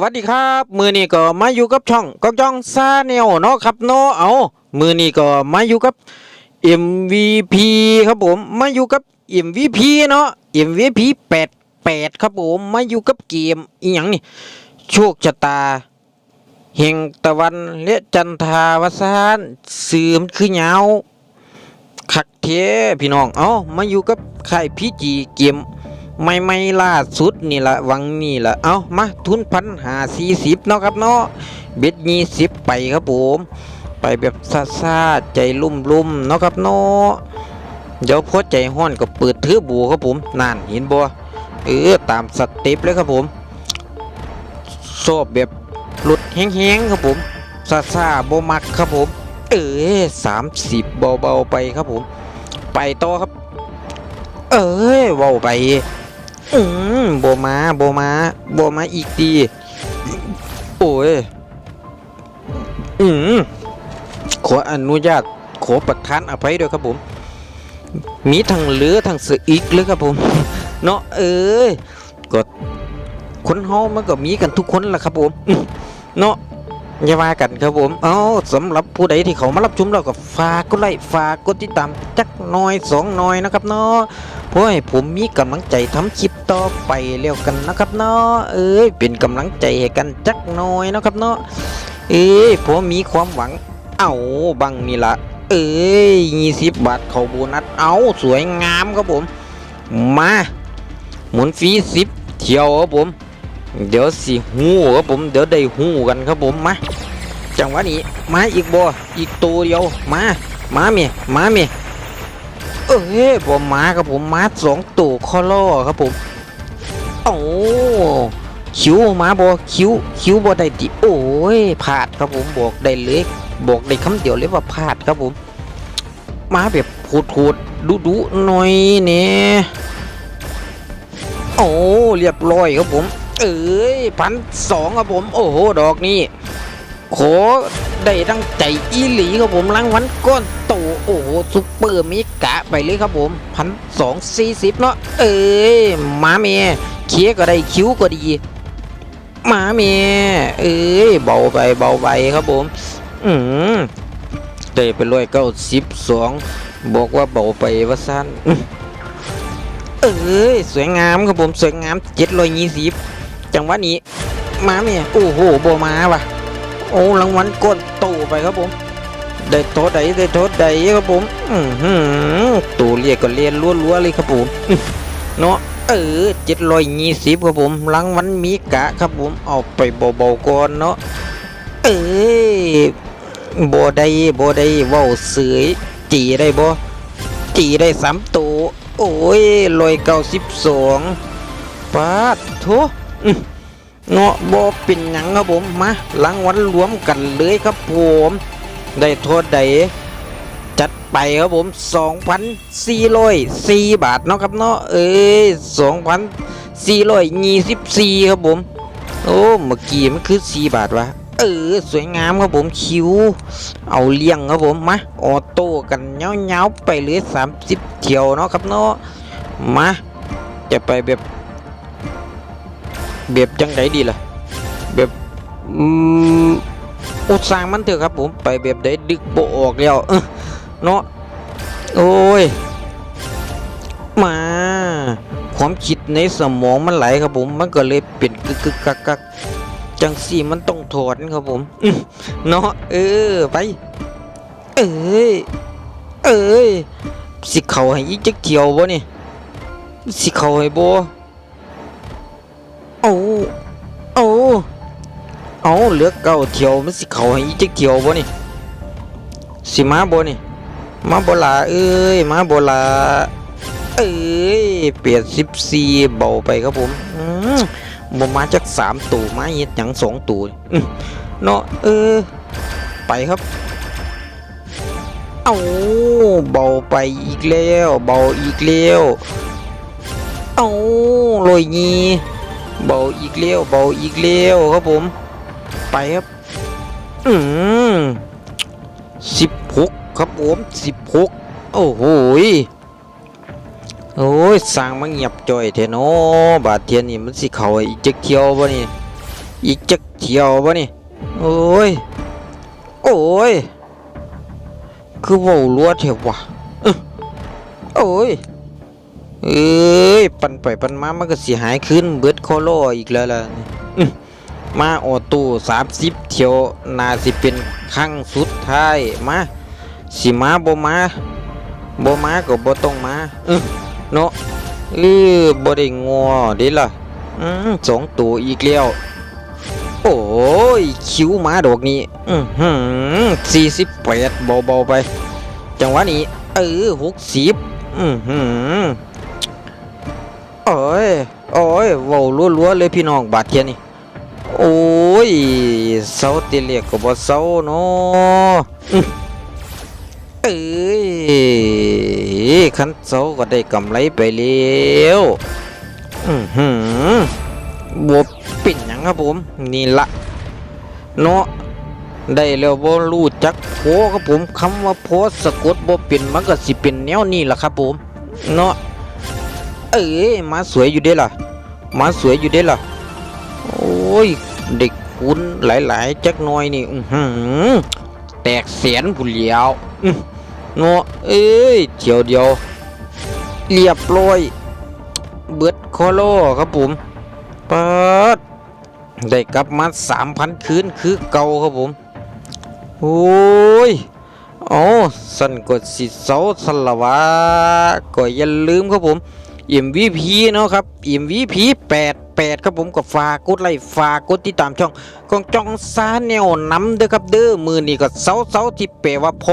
วัสดีครับ มือนี้ก็มาอยู่กับช่องก็จ้องซาแนวเนาะครับเนาะเอามือนี้ก็มาอยู่กับ MVP ครับผมมาอยู่กับ MVP เนาะ MVP 88 ครับผมมาอยู่กับเกมอีหยังนี่โชคชะตาแห่งตะวันและจันทาวสานเสื่อมคือเหงาคักเทพี่น้อง เอามาอยู่กับค่ายพีจีเกม ไม่ไม่ล่าสุดนี่ละวังนี่ละเอามาทุนพันหาสี่สิบเนาะครับเนาะเบ็ดยี่สิบไปครับผม ไปแบบซาซาใจลุ่มลุ่มเนาะครับเนาะเดี๋ยวพอใจห้อนก็เปิดเทือบูครับผมนั่นเห็นบ่เออตามสเต็ปเลยครับผมชอบแบบหลุดแห้งๆครับผมซาซาๆบ่มักครับผม เออสามสิบเบาๆไปครับผม ไปต่อครับ เอ้ยเว้าไป อืมโบมาโบมาโบมาอีกดีโอ้ยอืมขออนุญาตขอประทานอภัยด้วยครับผม มีทั้งเหลือทั้งเสืออีกเลยครับผม เนาะเอ้ยก็คนเฮามันก็มีกันทุกคนแหละครับผมอืมเนาะ อย่าว่ากันครับผม เอาสำหรับผู้ใดที่เขามารับชมเราก็ฝากกดไลค์ฝากกดติดตามจักหน้อยสองหน้อยนะครับเนาะเพื่อให้ผมมีกำลังใจทำคลิปต่อไปเร็วกันนะครับเนาะเอ้ยเป็นกำลังใจให้กันจักหน่อยนะครับเนาะเอ้ยผมมีความหวัง เอาบังนี่ละเอ้ยยี่สิบบาทเขาโบนัสเอาสวยงามครับผม มา หมุนฟรีสิบเที่ยวครับผม เดี๋ยวสิหูครับผมเดี๋ยวได้หูกันครับผมมาจังหวะนี้มาอีกบ่อีกตัวเดียวมามาเมียมาเมียเอ้ยผมมาครับผมมาสองตัวคอล่อครับผมโอ้คิวมาบอคิวคิวบอได้ดิโอ้ยพลาดครับผมบอกได้เลยบอกได้คำเดียวเลยว่าพลาดครับผม มาแบบโหดๆดุๆหน่อยเนี่ยโอ้เรียบร้อยครับผม เอ้ยพันสองครับผม โอ้โห ดอกนี้ขอได้ตั้งใจอีหลีครับผมรางวัลก้อนโตโอ้โหซุปเปอร์มิกะไปเลยครับผมพันสองสี่สิบเนาะเอ้ยมาเมียเคียก็ได้คิ้วก็ดีมาเมียเอ้ยเบาไปเบาไปครับผมอืมได้ไปร้อยเก้าสิบสองบอกว่าเบาไปว่าสั้นเอ้ยสวยงามครับผมสวยงามเจ็ดร้อยยี่สิบ จังหวะนี้มาเมียโอ้โหโบมาว่ะ โอ้รางวัลก้นตู่ไปครับผมได้โทษใดได้โทษใดครับผมอือหือตู่เรียกก็เรียนล้วนๆเลยครับผมเนาะเออเจ็ดร้อยยี่สิบครับผมรางวัลมีกะครับผมเอาไปเบาๆก่อนเนาะเอ้ยบ่ได้บได้เว้าเสยจีได้บ่จีได้สามตัวโอ้ยร้อยเก้าสิบสองปาดโถอื้อ เนาะบ่เป็นหยังครับผมมารางวัลรวมกันเลยครับผม ได้โทษใดจัดไปครับผม 2,404 บาทเนาะครับเนาะเอ้ย2,424 ครับผม โอ้เมื่อกี้มันคือ 4 บาทวะเออสวยงามครับผมคิวเอาเลี้ยงครับผมมาออโต้กันเงาๆไปเลย 30 เที่ยวเนาะครับเนาะมาจะไปแบบ แบบจังไดดีล่ะ แบบอืมอุตสร้างมันเถอะครับผมไปแบบใดดึกโบออกแล้วเนาะโอ้ยมาความคิดในสมองมันไหลครับผม มันก็เลยเป็นกึกกึกกักกักจังสี่มันต้องถอนครับผมเนาะเออไป เอ้ยเอ้ยสิเขาให้อีกจักเที่ยวบ่นี่สิเขาให้บ่ เอาเอาเอาเหลือเก้าเที่ยวมันสิเขาให้อีกจักเที่ยวบ่นี่สิมาบ่นี่มาบ่ลาเอ้ยมาบ่ลาเอ้ยเปลี่ยนสิบสี่เบาไปครับผมบ่มาจักสามตู่มาเฮ็ดหยังสองตู่เนาะเออ ไปครับเอาเบาไปอีกแล้ว เบาอีกแล้วเอาลอยยี เบาอีกเลี้ยวเบาอีกเลี้ยวครับผม ไปครับ อืมสิบหกครับผมสิบหกโอ้โหโอ้ยสร้างมาเงียบจ่อยเทนอบาดเทียนนี่มันสิเขาอีกจักเที่ยวบ่นี่อีกจักเที่ยวบ่นี่โอ้ยโอ้ยคือเว้ารัวเถอะวะอึ๊ะโอ้ย เอ้ย ปันไปปันมามันก็สิหายคืนเบิดโคโลอีกแล้วล่ะมาออโต้สามสิบเที่ยวนาสิเป็นครั้งสุดท้ายมาสิมาบ่มาบ่มาก็บ่ต้องมาเนาะเออบ่ได้งัวเด้ล่ะสองตัวอีกแล้วโอ้ยคิวมาดอกนี้อือหือสี่สิบแปดเบาๆไป จังหวะนี้เออหกสิบอือหือ โอ้ยโอ้ยว้ารัวๆเลยพี่น้องบาดเทียนี่โอ้ยเสาเตเลียกก็บ่เสาเนาะเอ้ยคันเสาก็ได้กำไรไปแล้วอือหือบวเป็นยังครับผม นี่ละเนาะได้แล้วบ่รู้จักโพครับผมคำว่าโพสะกดบ่เป็นมันก็สิเป็นแนวนี้ล่ะครับผม เนาะ เอ้ยมาสวยอยู่เด้ล่ะมาสวยอยู่เด้ล่ะโอ้ยเด็กคุณหลายๆจักน่อยนี่อือแตกเสียนผู้เหลียวอื้อเนาะเอ้ยเจียวเดียวเรียบร้อยเบิดโคโลครับผมเปิดได้กลับมาสามพันคืนคือเก่าครับผมโอ้ยโอ้สันกดสิเสาสลวะก็อย่าลืมครับผม MVP เนาะครับ MVP 88 ครับผมก็ฝากกดไลค์ฝากกดติดตามช่องของจ้องซาแนวนำเด้อครับเด้อมือนี่ก็เสาเสาที่แปลว่าพอ